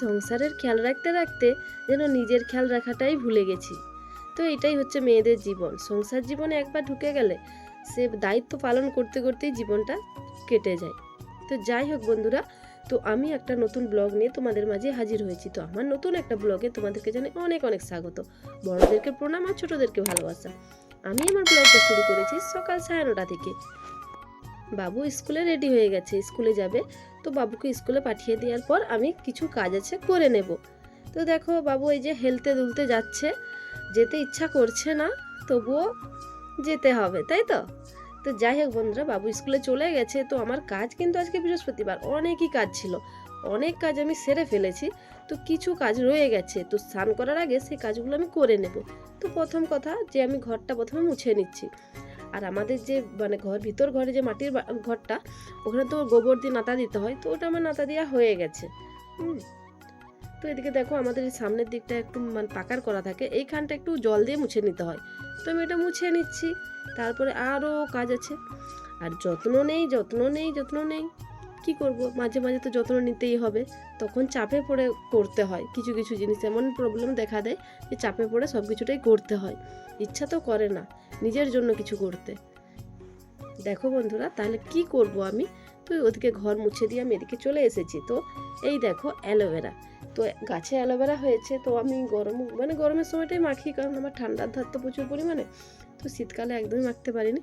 সংসারের খেয়াল রাখতে রাখতে যেন নিজের খেয়াল রাখাটাই ভুলে গেছি। তো এটাই হচ্ছে মেয়েদের জীবন। সংসার জীবনে একবার ঢুকে গেলে সে দায়িত্ব পালন করতে করতেই জীবনটা কেটে যায়। তো যাই হোক বন্ধুরা, তো আমি একটা নতুন ব্লগ নিয়ে তোমাদের মাঝে হাজির হয়েছি। তো আমার নতুন একটা ব্লগে তোমাদেরকে জানাই অনেক অনেক স্বাগত। বড়দেরকে প্রণাম আর ছোটোদেরকে ভালোবাসা। আমি আমার ব্লগটা শুরু করেছি সকাল সাড়ে নটা থেকে। বাবু স্কুলে রেডি হয়ে গেছে, স্কুলে যাবে। তো বাবুকে স্কুলে পাঠিয়ে দেওয়ার পর আমি কিছু কাজ আছে করে নেব। তো দেখো বাবু, এই যে হেলতে দুলতে যাচ্ছে। যেতে ইচ্ছা করছে না, তবুও যেতে হবে, তাই তো? তো যাই হোক বন্ধুরা, বাবু স্কুলে চলে গেছে। তো আমার কাজ কিন্তু আজকে বৃহস্পতিবার, অনেকই কাজ ছিল। অনেক কাজ আমি সেরে ফেলেছি। তো কিছু কাজ রয়ে গেছে। তো স্নান করার আগে সেই কাজগুলো আমি করে নেব। তো প্রথম কথা যে আমি ঘরটা প্রথমে মুছে নিচ্ছি। আর আমাদের যে মানে ঘর, ভিতর ঘরে যে মাটির ঘরটা, ওখানে তো গোবর দিয়ে নাতা দিতে হয়, তো ওটা আমার নাতা দেওয়া হয়ে গেছে। হুম। তো এদিকে দেখো আমাদের এই সামনের দিকটা একটু মানে পাকার করা থাকে, এইখানটা একটু জল দিয়ে মুছে নিতে হয়। তো আমি এটা মুছে নিচ্ছি, তারপরে আরও কাজ আছে। আর যত্ন নেই যত্ন নেই যত্ন নেই। কি করব? মাঝে মাঝে তো যত্ন নিতেই হবে। তখন চাপে পড়ে করতে হয় কিছু কিছু জিনিস। এমন প্রবলেম দেখা দেয় যে চাপে পড়ে সব কিছুটাই করতে হয়। ইচ্ছা তো করে না নিজের জন্য কিছু করতে। দেখো বন্ধুরা, তাহলে কি করব আমি? তো ওদিকে ঘর মুছে দিয়ে আমি এদিকে চলে এসেছি। তো এই দেখো অ্যালোভেরা। তো গাছে অ্যালোভেরা হয়েছে। তো আমি গরম মানে গরমের সময়টাই মাখি কারণ আমার ঠান্ডার ধার তো প্রচুর পরিমাণে। তো শীতকালে একদমই মাখতে পারিনি।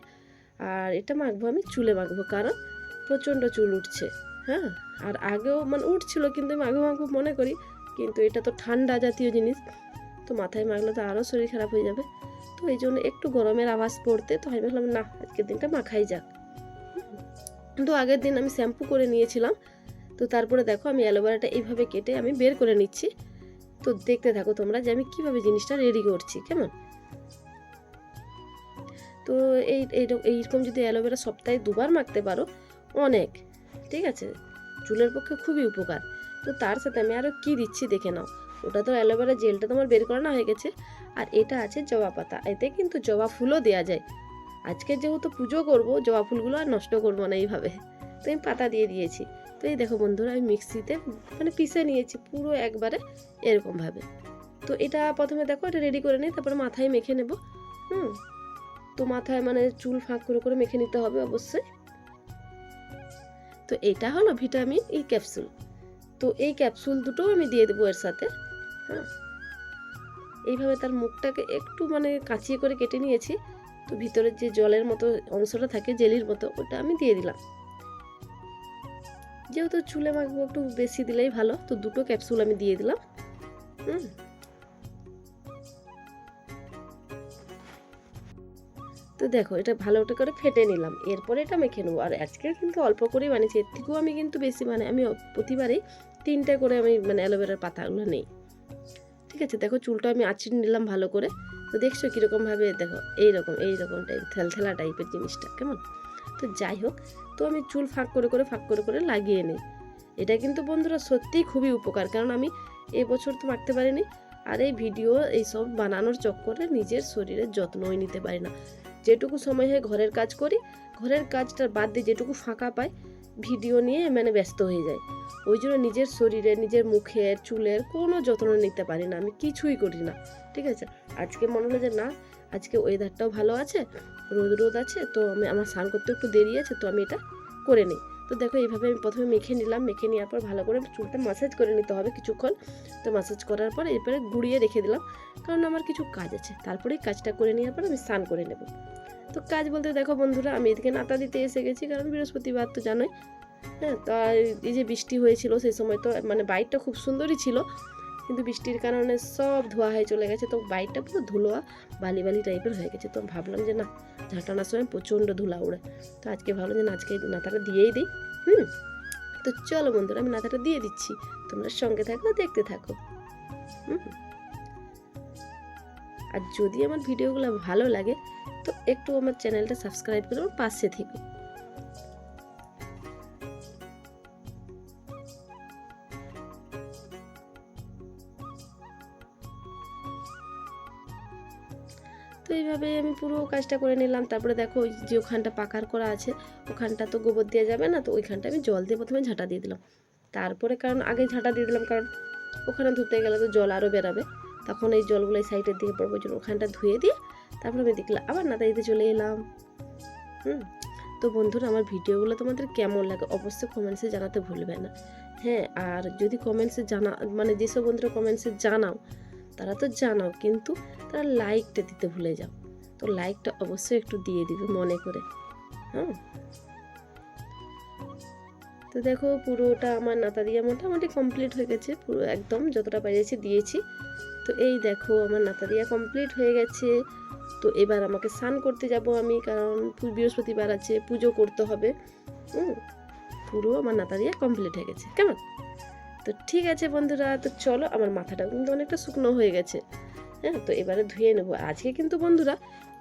আর এটা মাখবো আমি চুলে মাখবো। কারণ প্রচণ্ড চুল উঠছে হ্যাঁ? আর আগেও মানে উঠছিল, কিন্তু আমি আগে মাখবো মনে করি, কিন্তু এটা তো ঠান্ডা জাতীয় জিনিস, তো মাথায় মাখলে তো আরও শরীর খারাপ হয়ে যাবে। তো এই জন্য একটু গরমের আওয়াজ পড়তে, তো আমি ভাবলাম, না, আজকের দিনটা মাখাই যাক। হুম। তো আগের দিন আমি শ্যাম্পু করে নিয়েছিলাম, তো তারপরে দেখো আমি অ্যালোভেরাটা এইভাবে কেটে আমি বের করে নিচ্ছি। তো দেখতে থাকো তোমরা যে আমি কীভাবে জিনিসটা রেডি করছি, কেমন? তো এই এইরক- এইরকম যদি অ্যালোভেরা সপ্তাহে দুবার মাখতে পারো অনেক, ঠিক আছে? চুলের পক্ষে খুবই উপকার। তো তার সাথে আমি আরও কি দিচ্ছি দেখে নাও। ওটা তো অ্যালোভেরা জেলটা তোমার বের করানো হয়ে গেছে। আর এটা আছে জবা পাতা। এতে কিন্তু জবা ফুলও দেওয়া যায়। আজকে যেহেতু পুজো করব, জবা ফুলগুলো আর নষ্ট করব না এইভাবে। তো আমি পাতা দিয়ে দিয়েছি। তো এই দেখো বন্ধুরা, আমি মিক্সিতে মানে পিষে নিয়েছি পুরো একবারে এরকমভাবে। তো এটা প্রথমে দেখো, এটা রেডি করে নিই তারপরে মাথায় মেখে নেব। হুম? তো মাথায় মানে চুল ফাঁক করে করে মেখে নিতে হবে অবশ্যই। তো এটা হলো ভিটামিন ই ক্যাপসুল। তো এই ক্যাপসুল দুটোও আমি দিয়ে দেবো এর সাথে হ্যাঁ। এইভাবে তার মুখটাকে একটু মানে কাঁচিয়ে করে কেটে নিয়েছি, তো ভিতরের যে জলের মতো অংশটা থাকে, জেলির মতো, ওটা আমি দিয়ে দিলাম। যেহেতু চুলে মাখবো একটু বেশি দিলেই ভালো, তো দুটো ক্যাপসুল আমি দিয়ে দিলাম, হুম। তো দেখো, এটা ভালো করে ফেটে নিলাম। এরপরে এটা মেখে নেব। আর আজকে কিন্তু অল্প করেই বানিয়েছি। এর থেকেও আমি কিন্তু বেশি মানে আমি প্রতিবারেই তিনটে করে আমি মানে অ্যালোভেরার পাতাগুলো নেই। ঠিক আছে? দেখো, চুলটা আমি আঁচড়ে নিলাম ভালো করে। তো দেখছ কীরকমভাবে? দেখো, এইরকম এইরকম টাইপ থেলথেলা টাইপের জিনিসটা, কেমন? তো যাই হোক, তো আমি চুল ফাঁক করে করে, ফাঁক করে করে লাগিয়ে নিই। এটা কিন্তু বন্ধুরা সত্যিই খুবই উপকার। কারণ আমি এবছর তো মাখতে পারিনি। আর এই ভিডিও এইসব বানানোর চক্করে নিজের শরীরের যত্নই নিতে পারি না। যেটুকু সময় হয় ঘরের কাজ করি, ঘরের কাজটার বাদ দিয়ে যেটুকু ফাঁকা পাই, ভিডিও নিয়ে মানে ব্যস্ত হয়ে যায় ওই জন্য নিজের শরীরে, নিজের মুখের চুলের কোনো যত্ন নিতে পারি না, আমি কিছুই করি না, ঠিক আছে? আজকে মনে হলো যে না, আজকে ওয়েদারটাও ভালো আছে রোদ রোদ আছে, তো আমি, আমার স্নান করতে একটু দেরি আছে, তো আমি এটা করে নিই। তো দেখো, এইভাবে আমি প্রথমে মেখে নিলাম। মেখে নেওয়ার পর ভালো করে চুলটা মাসাজ করে নিতে হবে কিছুক্ষণ। তো মাসাজ করার পর এরপরে গুড়িয়ে রেখে দিলাম। কারণ আমার কিছু কাজ আছে। তারপরেই কাজটা করে নেওয়ার পর আমি স্নান করে নেব। তো কাজ বলতে দেখো বন্ধুরা, আমি এদিকে নাতা দিতে এসে গেছি, কারণ বৃহস্পতিবার তো জানোই। হ্যাঁ তো এই যে বৃষ্টি হয়েছিল সেই সময় তো মানে বাইকটা খুব সুন্দরই ছিল। কিন্তু বৃষ্টির কারণে সব ধোয়া হয়ে চলে গেছে। তো বাইকটা পুরো ধুলোয়া বালি বালি টাইপের হয়ে গেছে। তো ভাবলাম যে না, ঝাঁটানোর সময় প্রচণ্ড ধুলা উড়ে তো আজকে ভাবলাম যে না, আজকে নাতাটা দিয়েই দিই। হুম? তো চলো বন্ধুরা, আমি নাতাটা দিয়ে দিচ্ছি। তোমরা সঙ্গে থাকো, দেখতে থাকো। হুম? আর যদি আমার ভিডিওগুলো ভালো লাগে, তো একটু আমার চ্যানেলটা সাবস্ক্রাইব করে আমার পাশে থেকো। এইভাবে আমি পুরো কাজটা করে নিলাম। তারপরে দেখো ওই যে ওখানটা পাকার করা আছে, ওখানটা তো গোবর দেওয়া যাবে না, তো ওইখানটা আমি জল দিয়ে প্রথমে ঝাঁটা দিয়ে দিলাম। তারপরে কারণ আগে ঝাঁটা দিয়ে দিলাম, কারণ ওখানে ধুতে গেলে তো জল আরও বেরাবে। তখন এই জলগুলো এই সাইডের দিকে পড়ব জন্য ওখানটা ধুয়ে দিয়ে তারপর আমি দেখলাম, আবার নাতাইতে চলে এলাম। হুম, তো বন্ধুরা আমার ভিডিওগুলো তোমাদের কেমন লাগে অবশ্যই কমেন্টসে জানাতে ভুলবে না। হ্যাঁ আর যদি কমেন্টসে জানা মানে যেসব বন্ধুরা কমেন্টসে জানাও, তারা তো জানাও, কিন্তু তারা লাইকটা দিতে ভুলে যাও। তো লাইকটা অবশ্যই একটু দিয়ে দিবে মনে করে। হ্যাঁ? তো দেখো পুরোটা আমার নাতা দিয়ে মোটামুটি কমপ্লিট হয়ে গেছে। পুরো একদম যতটা পেরেছি দিয়েছি। তো এই দেখো আমার নাতা দিয়া কমপ্লিট হয়ে গেছে। তো এবার আমাকে স্নান করতে যাব আমি, কারণ বৃহস্পতিবার আছে, পুজো করতে হবে। পুরো আমার নাতা দিয়া কমপ্লিট হয়ে গেছে। কেমন? তো ঠিক আছে বন্ধুরা, তো চলো আমার মাথাটা কিন্তু অনেকটা শুকনো হয়ে গেছে। হ্যাঁ তো এবারে ধুয়ে নেব। আজকে কিন্তু বন্ধুরা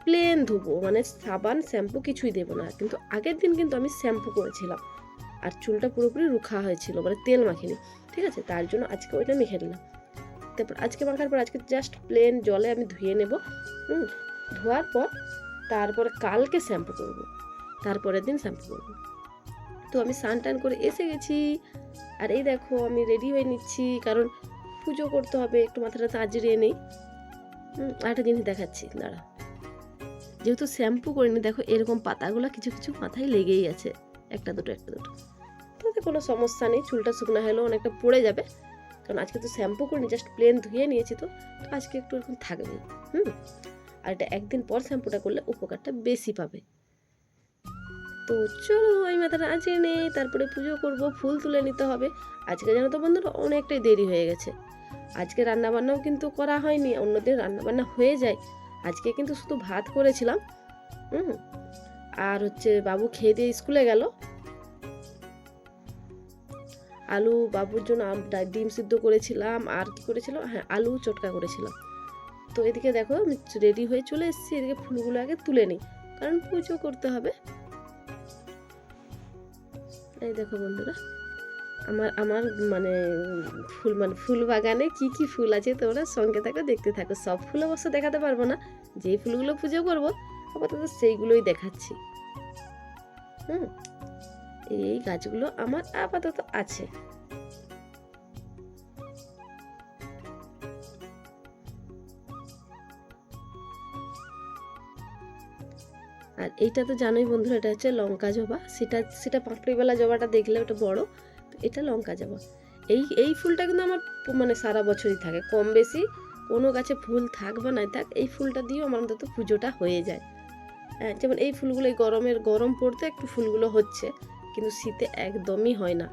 প্লেন ধুবো মানে সাবান শ্যাম্পু কিছুই দেবো না। কিন্তু আগের দিন কিন্তু আমি শ্যাম্পু করেছিলাম। আর চুলটা পুরোপুরি রুখা হয়েছিল মানে তেল মাখিনি, ঠিক আছে? তার জন্য আজকে ওইটা মেখে নিলাম। তারপর আজকে মাখার পর আজকে জাস্ট প্লেন জলে আমি ধুয়ে নেব, হুম? ধোয়ার পর তারপরে কালকে শ্যাম্পু করব। তারপরের দিন শ্যাম্পু করব। তো আমি স্নান টান করে এসে গেছি। আর এই দেখো, আমি রেডি হয়ে নিচ্ছি, কারণ পুজো করতে হবে, একটু মাথাটা তাজড়িয়ে নেই। হুম আর একটা জিনিস দেখাচ্ছি, দাঁড়া। যেহেতু শ্যাম্পু করিনি, দেখো এরকম পাতাগুলো কিছু কিছু মাথায় লেগেই আছে। একটা দুটো একটা দুটো। তাতে কোনো সমস্যা নেই, চুলটা শুকনো হলেও অনেকটা পড়ে যাবে। কারণ আজকে তো শ্যাম্পু করিনি জাস্ট প্লেন ধুয়ে নিয়েছি তো আজকে একটু এরকম থাকবে। হুম? আর এটা একদিন পর শ্যাম্পুটা করলে উপকারটা বেশি পাবে। তো চলো আমি মাথাটা আঁচিয়ে নেই, তারপরে পুজো করব, ফুল তুলে নিতে হবে। আজকে জানো তো বন্ধুরা, অনেকটাই দেরি হয়ে গেছে। আজকে রান্নাবান্নাও কিন্তু করা হয়নি অন্যদিন রান্নাবান্না হয়ে যায়। আজকে কিন্তু শুধু ভাত করেছিলাম, হুম। আর হচ্ছে বাবু খেয়ে দিয়ে স্কুলে গেল। আলু বাবুর জন্য ডিম সিদ্ধ করেছিলাম, আর কি করেছিলাম হ্যাঁ আলু চটকা করেছিলাম। তো এদিকে দেখো, আমি রেডি হয়ে চলে এসেছি, এদিকে ফুলগুলো আগে তুলে নিই, কারণ পুজো করতে হবে। এই দেখো বন্ধুরা আমার আমার মানে ফুল মানে ফুল বাগানে কি কি ফুল আছে তোমরা সঙ্গে থাকো, দেখতে থাকো। সব ফুল অবশ্য দেখাতে পারব না। যেই ফুলগুলো পুজো করব, আপাতত সেইগুলোই দেখাচ্ছি। হুম, এই গাছগুলো আমার আপাতত আছে। আর এইটা তো জানোই বন্ধুরা, এটা হচ্ছে লঙ্কা জবা। সেটা সেটা পাপড়িওয়ালা জবাটা দেখলে ওটা বড়। এটা লঙ্কা জবা এই এই ফুলটা কিন্তু আমার মানে সারা বছরই থাকে। কম বেশি কোনো গাছে ফুল থাক বা নাই থাক, এই ফুলটা দিয়েও আমার অন্তত পুজোটা হয়ে যায়। হ্যাঁ যেমন এই ফুলগুলো, এই গরমের, গরম পড়তে একটু ফুলগুলো হচ্ছে, কিন্তু শীতে একদমই হয় না।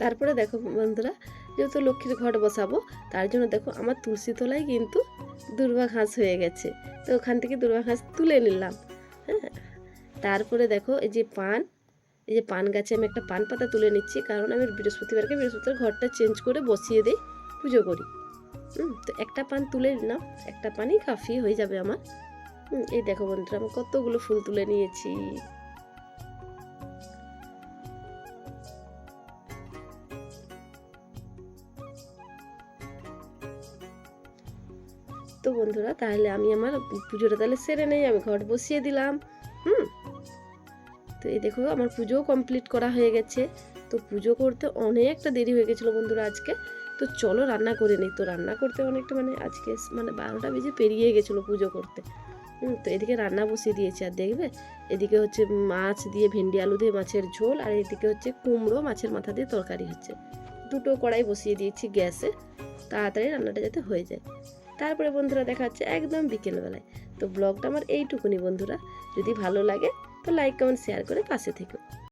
তারপরে দেখো বন্ধুরা যেহেতু লক্ষ্মীর ঘট বসাবো, তার জন্য দেখো আমার তুলসী তলায় কিন্তু দুর্বা ঘাস হয়ে গেছে। তো ওখান থেকে দুর্বা ঘাস তুলে নিলাম। হ্যাঁ তারপরে দেখো এই যে পান, এই যে পান গাছে আমি একটা পান পাতা তুলে নিচ্ছি, কারণ আমি বৃহস্পতিবারকে বৃহস্পতিবার ঘরটা চেঞ্জ করে বসিয়ে দিই, পুজো করি। হুম, তো একটা পান তুলে নিলাম, একটা পানই কাফি হয়ে যাবে আমার। এই দেখো বন্ধুরা, আমি কতগুলো ফুল তুলে নিয়েছি। বন্ধুরা, তাহলে আমি আমার পুজোটা তাহলে সেরে নেই, আমি ঘট বসিয়ে দিলাম। হুম? তো এই দেখো, আমার পুজোও কমপ্লিট করা হয়ে গেছে। তো পুজো করতে অনেকটা দেরি হয়ে গেছিল বন্ধুরা আজকে। তো চলো রান্না করে নিই। তো রান্না করতে অনেকটা মানে আজকে মানে বারোটা বেজে পেরিয়ে গেছিল পুজো করতে। হুম, তো এদিকে রান্না বসিয়ে দিয়েছি। আর দেখবে, এদিকে হচ্ছে মাছ দিয়ে ভেন্ডি, আলু দিয়ে মাছের ঝোল, আর এদিকে হচ্ছে কুমড়ো মাছের মাথা দিয়ে তরকারি হচ্ছে। দুটো কড়াই বসিয়ে দিয়েছি গ্যাসে। তাড়াতাড়ি রান্নাটা যাতে হয়ে যায়। তারপরে বন্ধুরা দেখা হচ্ছে একদম বিকেলবেলায়। তো ব্লগটা আমার এইটুকুনি বন্ধুরা। যদি ভালো লাগে তো লাইক কমেন্ট শেয়ার করে পাশে থেকো।